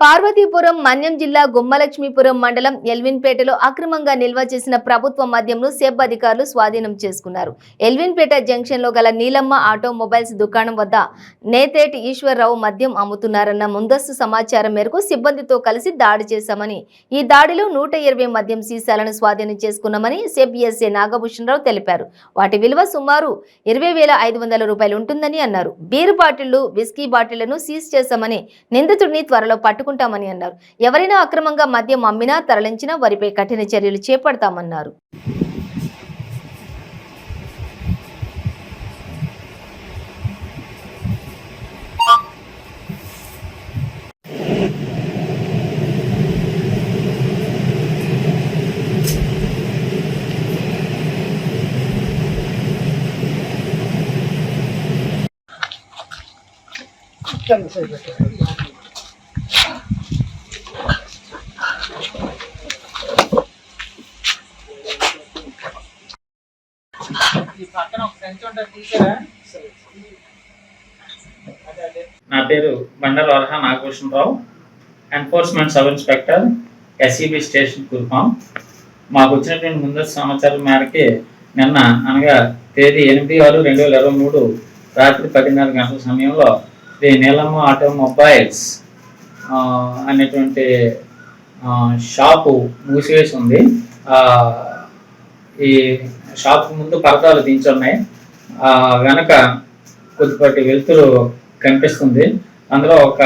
పార్వతీపురం మన్యం జిల్లా గుమ్మలక్ష్మీపురం మండలం ఎల్విన్పేటలో అక్రమంగా నిల్వ చేసిన ప్రభుత్వ మద్యంను సెబ్ అధికారులు స్వాధీనం చేసుకున్నారు. ఎల్విన్పేట జంక్షన్లో గల నీలమ్మ ఆటోమొబైల్స్ దుకాణం వద్ద నేతేటి ఈశ్వరరావు మద్యం అమ్ముతున్నారన్న ముందస్తు సమాచారం మేరకు సిబ్బందితో కలిసి దాడి చేశామని ఈ దాడిలో నూట ఇరవై మద్యం సీసాలను స్వాధీనం చేసుకున్నామని సెబ్ ఎస్ఏ నాగభూషణరావు తెలిపారు. వాటి విలువ సుమారు ఇరవై వేల ఐదు వందల రూపాయలు ఉంటుందని అన్నారు. బీర్ బాటిళ్ళు విస్కీ బాటిళ్ళను సీజ్ చేశామని నిందితుడిని త్వరలో పట్టుకుంటామని అన్నారు. ఎవరైనా అక్రమంగా మద్యం అమ్మినా తరలించినా వారిపై కఠిన చర్యలు చేపడతామన్నారు. ఈ నా పేరు Bandala Varaha Nagabhushana Rao enforcement sub inspector SEB station Kurupam మాకు వచ్చినటువంటి ముందస్తు సమాచారం మేరకి నిన్న అనగా తేదీ ఎనిమిది ఆరు రెండు వేల ఇరవై మూడు రాత్రి పదిన్నర గంటల సమయంలో శ్రీ నీలమ్మ ఆటోమొబైల్స్ అనేటువంటి షాపు మూసివేసి ఉంది. ఈ షాప్ ముందు పరదాలు దించున్నాయి. ఆ వెనక కొద్దిపాటి వెలుతురు కనిపిస్తుంది. అందులో ఒక